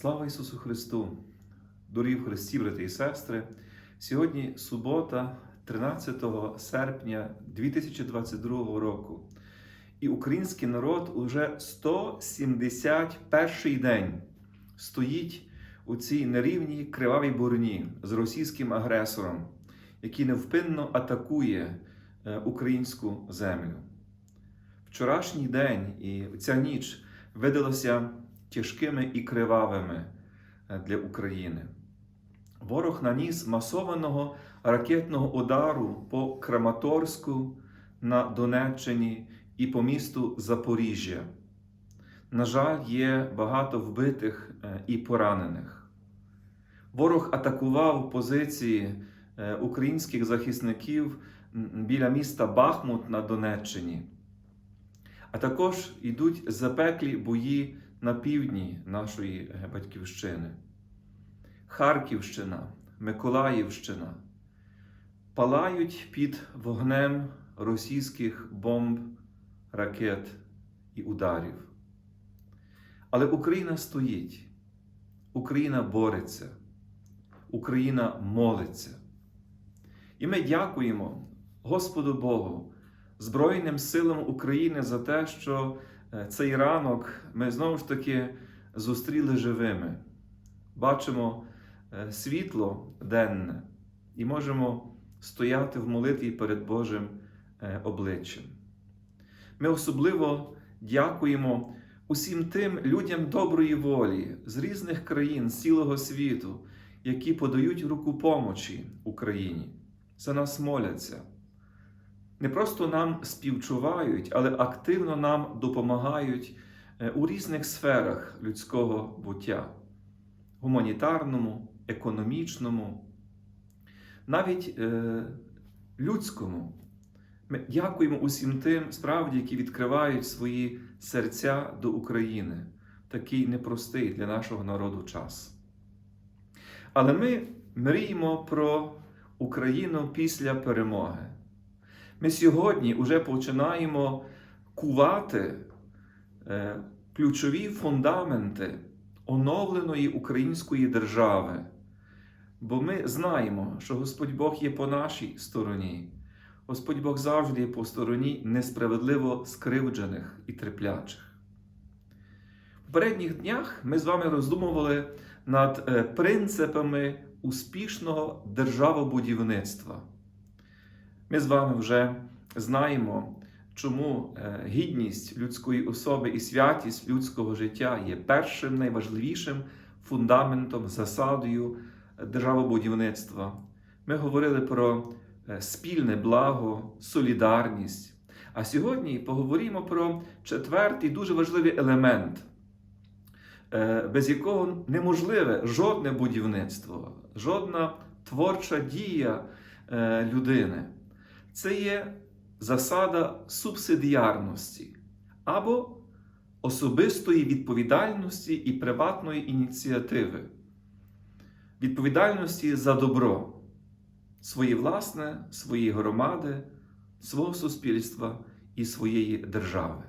Слава Ісусу Христу! Дорогі в Христі, брати і сестри! Сьогодні субота, 13 серпня 2022 року. І український народ уже 171 день стоїть у цій нерівній кривавій борні з російським агресором, який невпинно атакує е, українську землю. Вчорашній день і ця ніч видалася тяжкими і кривавими е, для України. Ворог наніс масованого ракетного удару по Краматорську на Донеччині і по місту Запоріжжя. На жаль, є багато вбитих е, і поранених. Ворог атакував позиції е, українських захисників біля міста Бахмут на Донеччині. А також йдуть запеклі бої на півдні нашої батьківщини. Харківщина, Миколаївщина палають під вогнем російських бомб, ракет і ударів. Але Україна стоїть, Україна бореться, Україна молиться. І ми дякуємо Господу Богу, Збройним силам України за те, що цей ранок ми знову ж таки зустріли живими. Бачимо е, світло денне і можемо стояти в молитві перед Божим е, обличчям. Ми особливо дякуємо усім тим людям доброї волі з різних країн, з цілого світу, які подають руку помочі Україні, за нас моляться. Не просто нам співчувають, але активно нам допомагають е, у різних сферах людського буття гуманітарному, економічному, навіть е, людському. Ми дякуємо усім тим, справді, які відкривають свої серця до України такий непростий для нашого народу час. Але ми мріємо про Україну після перемоги. Ми сьогодні вже починаємо кувати е, ключові фундаменти оновленої української держави. Бо ми знаємо, що Господь Бог є по нашій стороні. Господь Бог завжди є по стороні несправедливо скривджених і терплячих. В попередніх днях ми з вами роздумували над е, принципами успішного державобудівництва. Ми з вами вже знаємо, чому е, гідність людської особи і святість людського життя є першим найважливішим фундаментом, засадою державобудівництва. Ми говорили про е, спільне благо, солідарність. А сьогодні поговоримо про четвертий дуже важливий елемент, е, без якого неможливе жодне будівництво, жодна творча дія людини. Це є засада субсидіарності або особистої відповідальності і приватної ініціативи, відповідальності за добро своє власне, своєї громади, свого суспільства і своєї держави.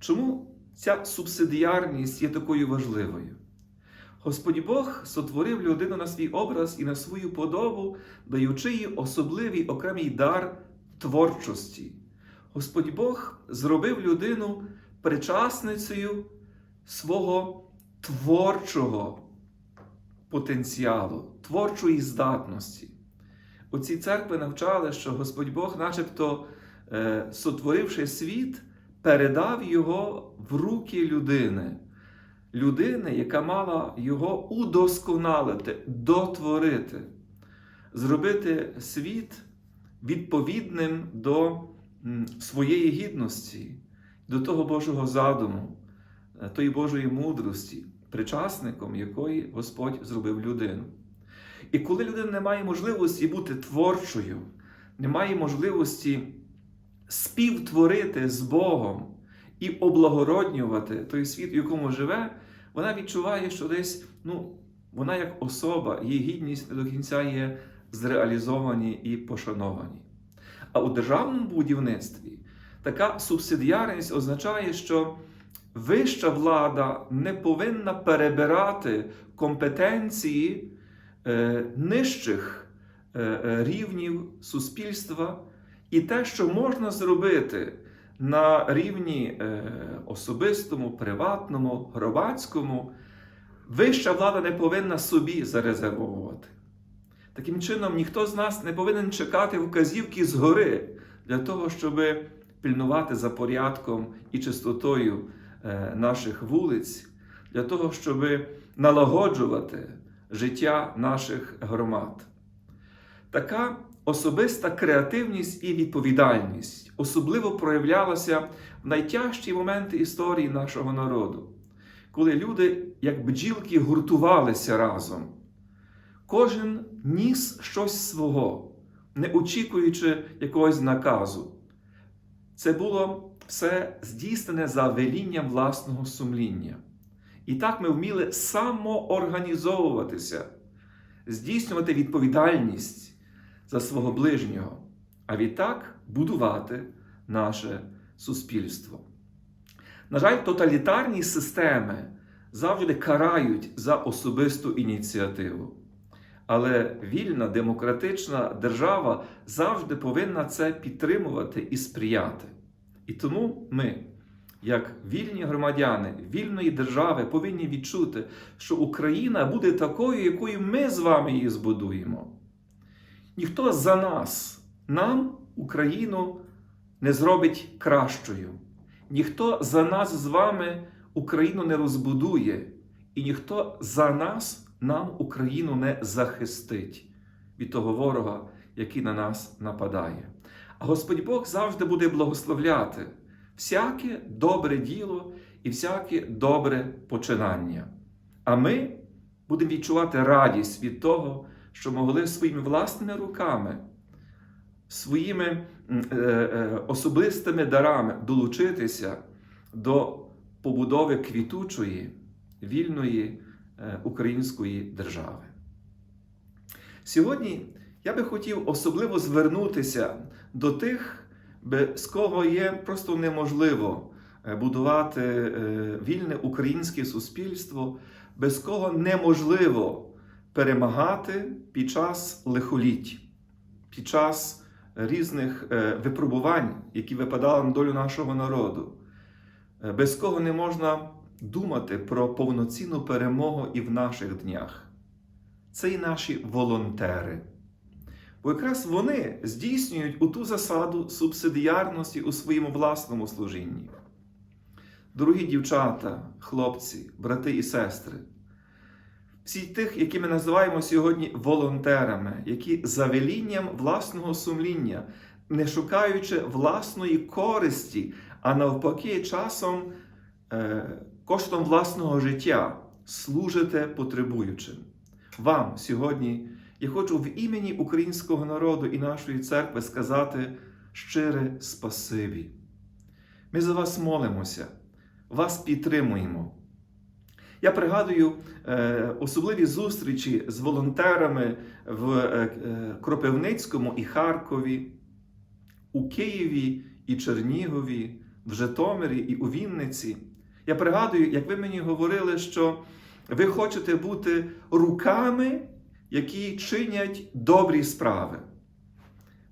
Чому ця субсидіарність є такою важливою? Господь Бог сотворив людину на свій образ і на свою подобу, даючи їй особливий окремий дар творчості. Господь Бог зробив людину причасницею свого творчого потенціалу, творчої здатності. У цій церкві навчали, що Господь Бог, начебто, е, сотворивши світ, передав його в руки людини. Людини, яка мала його удосконалити, дотворити, зробити світ відповідним до своєї гідності, до того Божого задуму, е, тої Божої мудрості, причасником якої Господь зробив людину. І коли людина не має можливості бути творчою, не має можливості співтворити з Богом і облагороднювати той світ, в якому живе, вона відчуває, що десь ну, вона як особа, її гідність не до кінця є зреалізовані і пошановані. А у державному будівництві така субсидіарність означає, що вища влада не повинна перебирати компетенції е, нижчих е, е, рівнів суспільства і те, що можна зробити на рівні е, особистому, приватному, громадському, вища влада не повинна собі зарезервовувати. Таким чином, ніхто з нас не повинен чекати вказівки згори для того, щоб пильнувати за порядком і чистотою е, наших вулиць, для того, щоб налагоджувати життя наших громад. Така особиста креативність і відповідальність особливо проявлялася в найтяжчі моменти історії нашого народу, коли люди, як бджілки, гуртувалися разом. Кожен ніс щось свого, не очікуючи якогось наказу. Це було все здійснене за велінням власного сумління. І так ми вміли самоорганізовуватися, здійснювати відповідальність за свого ближнього, а відтак будувати наше суспільство. На жаль, тоталітарні системи завжди карають за особисту ініціативу. Але вільна демократична держава завжди повинна це підтримувати і сприяти. І тому ми, як вільні громадяни вільної держави, повинні відчути, що Україна буде такою, якою ми з вами її збудуємо. Ніхто за нас, нам, Україну, не зробить кращою. Ніхто за нас з вами Україну не розбудує, і ніхто за нас нам Україну не захистить від того ворога, який на нас нападає. А Господь Бог завжди буде благословляти всяке добре діло і всяке добре починання. А ми будемо відчувати радість від того, що могли своїми власними руками, своїми е, е, особистими дарами долучитися до побудови квітучої, вільної е, української держави. Сьогодні я би хотів особливо звернутися до тих, без кого є просто неможливо будувати вільне українське суспільство, без кого неможливо перемагати під час лихоліть, під час різних е, випробувань, які випадали на долю нашого народу, без кого не можна думати про повноцінну перемогу і в наших днях. Це і наші волонтери. Бо якраз вони здійснюють у ту засаду субсидіарності у своєму власному служінні. Дорогі дівчата, хлопці, брати і сестри, всі тих, які ми називаємо сьогодні волонтерами, які за велінням власного сумління, не шукаючи власної користі, а навпаки, часом е, коштом власного життя служите потребуючим. Вам сьогодні я хочу в імені українського народу і нашої церкви сказати щире спасибі. Ми за вас молимося, вас підтримуємо. Я пригадую е, особливі зустрічі з волонтерами в е, е, Кропивницькому і Харкові, у Києві і Чернігові, в Житомирі і у Вінниці. Я пригадую, як ви мені говорили, що ви хочете бути руками, які чинять добрі справи.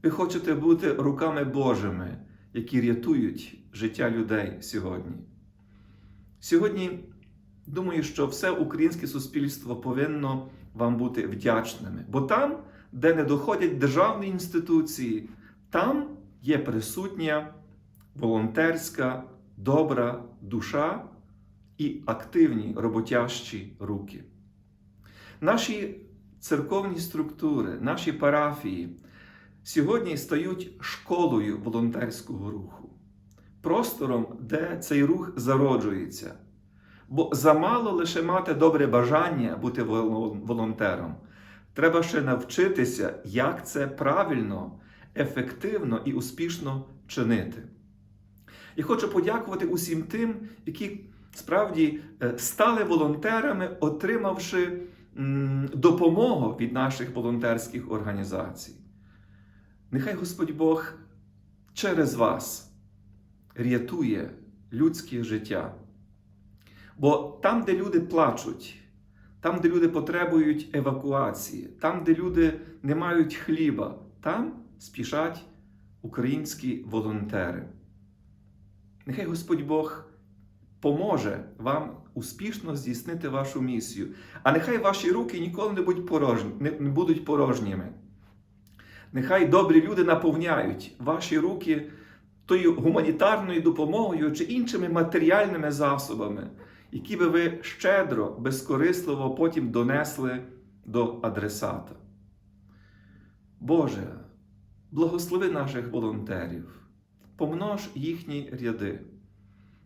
Ви хочете бути руками Божими, які рятують життя людей сьогодні. Сьогодні, думаю, що все українське суспільство повинно вам бути вдячними. Бо там, де не доходять державні інституції, там є присутня волонтерська, добра душа і активні роботящі руки. Наші церковні структури, наші парафії сьогодні стають школою волонтерського руху, простором, де цей рух зароджується. Бо замало лише мати добре бажання бути волонтером. Треба ще навчитися, як це правильно, ефективно і успішно чинити. І хочу подякувати усім тим, які справді е, стали волонтерами, отримавши допомогу від наших волонтерських організацій. Нехай Господь Бог через вас рятує людське життя. Бо там, де люди плачуть, там, де люди потребують евакуації, там, де люди не мають хліба, там спішать українські волонтери. Нехай Господь Бог поможе вам успішно здійснити вашу місію. А нехай ваші руки ніколи не будуть порожні, не, не будуть порожніми. Нехай добрі люди наповняють ваші руки тою гуманітарною допомогою чи іншими матеріальними засобами, які би ви щедро, безкорисливо потім донесли до адресата. Боже, благослови наших волонтерів, помнож їхні ряди.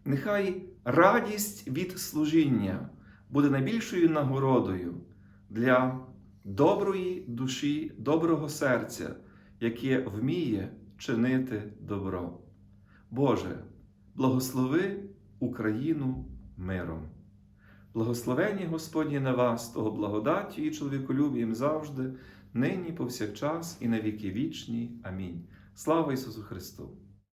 Нехай радість від служіння буде найбільшою нагородою для доброї душі, доброго серця, яке вміє чинити добро. Боже, благослови Україну миром. Благословені Господні на вас, того благодаттю і чоловіколюбієм завжди, нині, повсякчас і на віки вічні. Амінь. Слава Ісусу Христу!